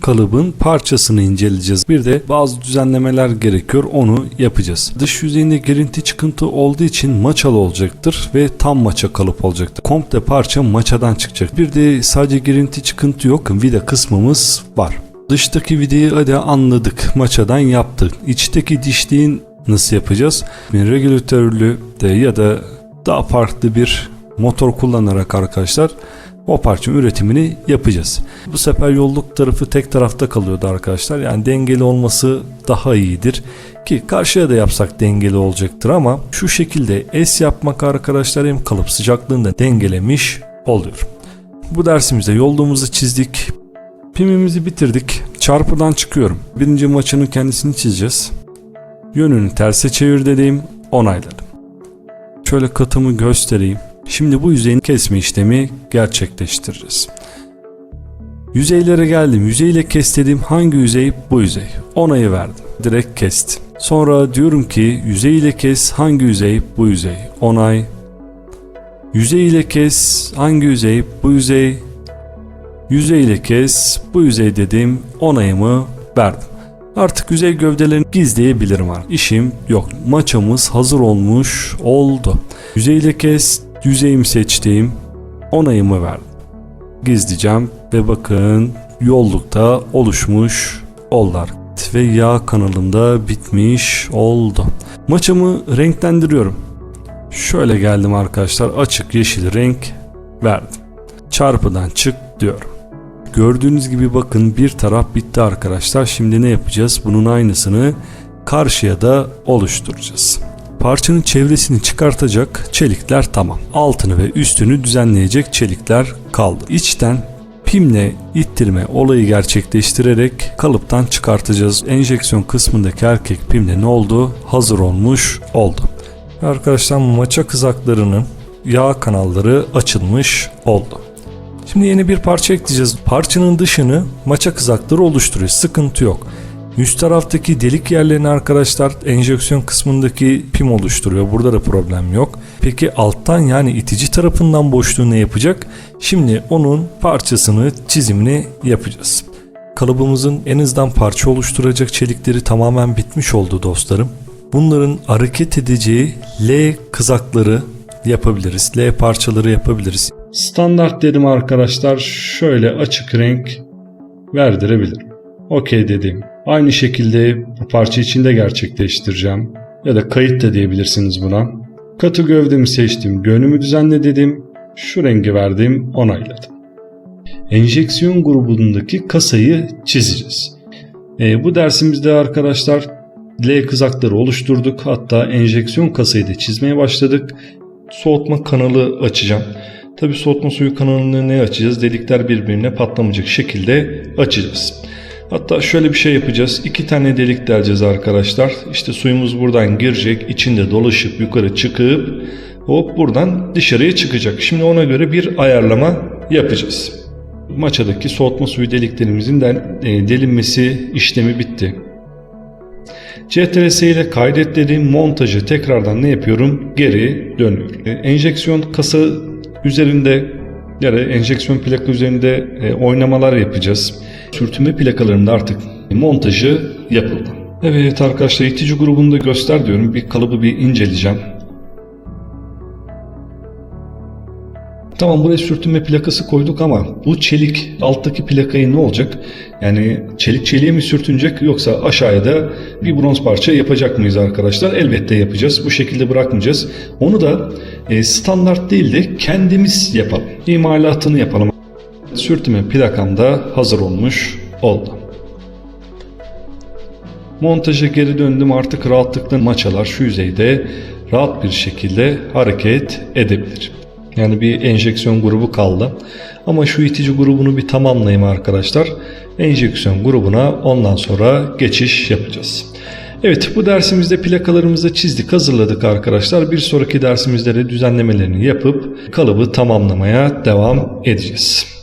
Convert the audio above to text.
kalıbın parçasını inceleyeceğiz. Bir de bazı düzenlemeler gerekiyor onu yapacağız. Dış yüzeyinde girinti çıkıntı olduğu için maçalı olacaktır ve tam maça kalıp olacaktır. Komple parça maçadan çıkacak. Bir de sadece girinti çıkıntı yok vida kısmımız var. Dıştaki vidayı hadi anladık maçadan yaptık. İçteki dişliğin nasıl yapacağız? Bir regülatörlü de ya da daha farklı bir motor kullanarak arkadaşlar o parça üretimini yapacağız. Bu sefer yolluk tarafı tek tarafta kalıyordu arkadaşlar. Yani dengeli olması daha iyidir. Ki karşıya da yapsak dengeli olacaktır ama şu şekilde S yapmak arkadaşlar hem kalıp sıcaklığını da dengelemiş oluyor. Bu dersimizde yolluğumuzu çizdik. Pimimizi bitirdik. Çarpıdan çıkıyorum. Birinci maçının kendisini çizeceğiz. Yönünü terse çevir dediğim onayladım. Şöyle katımı göstereyim. Şimdi bu yüzeyin kesme işlemi gerçekleştireceğiz. Yüzeylere geldim. Yüzeyle kes hangi yüzey? Bu yüzey. Onayı verdim. Direkt kestim. Sonra diyorum ki yüzey ile kes hangi yüzey? Bu yüzey. Onay. Yüzey ile kes hangi yüzey? Bu yüzey. Yüzey ile kes bu yüzey dediğim onayımı verdim. Artık yüzey gövdelerini gizleyebilirim artık. İşim yok. Maçamız hazır olmuş oldu. Yüzeyle kes yüzeyimi seçtiğim onayımı verdim. Gizleyeceğim ve bakın yollukta oluşmuş oldular. Ve yağ kanalımda bitmiş oldu. Maçamı renklendiriyorum. Şöyle geldim arkadaşlar açık yeşil renk verdim. Çarpıdan çık diyorum. Gördüğünüz gibi bakın bir taraf bitti arkadaşlar. Şimdi ne yapacağız? Bunun aynısını karşıya da oluşturacağız. Parçanın çevresini çıkartacak çelikler tamam. Altını ve üstünü düzenleyecek çelikler kaldı. İçten pimle ittirme olayı gerçekleştirerek kalıptan çıkartacağız. Enjeksiyon kısmındaki erkek pimle ne oldu? Hazır olmuş oldu. Arkadaşlar maça kızaklarının yağ kanalları açılmış oldu. Şimdi yeni bir parça ekleyeceğiz. Parçanın dışını maça kızakları oluşturuyor. Sıkıntı yok. Üst taraftaki delik yerlerini arkadaşlar enjeksiyon kısmındaki pim oluşturuyor. Burada da problem yok. Peki alttan yani itici tarafından boşluğu ne yapacak? Şimdi onun parçasını, çizimini yapacağız. Kalıbımızın en azından parça oluşturacak çelikleri tamamen bitmiş oldu dostlarım. Bunların hareket edeceği L kızakları yapabiliriz. L parçaları yapabiliriz. Standart dedim arkadaşlar. Şöyle açık renk verdirebilirim. Okey dedim. Aynı şekilde bu parça içinde gerçekleştireceğim. Ya da kayıt da diyebilirsiniz buna. Katı gövdemi seçtim. Gönlümü düzenle dedim. Şu rengi verdim. Onayladım. Enjeksiyon grubundaki kasayı çizeceğiz. E, bu dersimizde arkadaşlar L kızakları oluşturduk. Hatta enjeksiyon kasayı da çizmeye başladık. Soğutma kanalı açacağım. Tabi soğutma suyu kanalını ne açacağız? Delikler birbirine patlamayacak şekilde açacağız. Hatta şöyle bir şey yapacağız. İki tane delik deleceğiz arkadaşlar. İşte suyumuz buradan girecek. içinde dolaşıp yukarı çıkıp hop buradan dışarıya çıkacak. Şimdi ona göre bir ayarlama yapacağız. Maçadaki soğutma suyu deliklerimizin de, e, delinmesi işlemi bitti. CTRS ile kaydet dediğim montajı tekrardan ne yapıyorum? Geri dönüyorum. E, enjeksiyon kasa üzerinde ya da enjeksiyon plaka üzerinde e, oynamalar yapacağız. Sürtünme plakalarında artık montajı yapıldı. Evet arkadaşlar itici grubunu da göster diyorum. Bir kalıbı bir inceleyeceğim. Tamam buraya sürtünme plakası koyduk ama bu çelik alttaki plakayı ne olacak? Yani çelik çeliğe mi sürtünecek yoksa aşağıya da bir bronz parça yapacak mıyız arkadaşlar? Elbette yapacağız. Bu şekilde bırakmayacağız. Onu da e, standart değil de kendimiz yapalım. İmalatını yapalım. Sürtünme plakam da hazır olmuş oldu. Montaja geri döndüm artık rahatlıkla maçalar şu yüzeyde rahat bir şekilde hareket edebilir. Yani bir enjeksiyon grubu kaldı. Ama şu itici grubunu bir tamamlayayım arkadaşlar. Enjeksiyon grubuna ondan sonra geçiş yapacağız. Evet bu dersimizde plakalarımızı çizdik hazırladık arkadaşlar. Bir sonraki dersimizde de düzenlemelerini yapıp kalıbı tamamlamaya devam edeceğiz.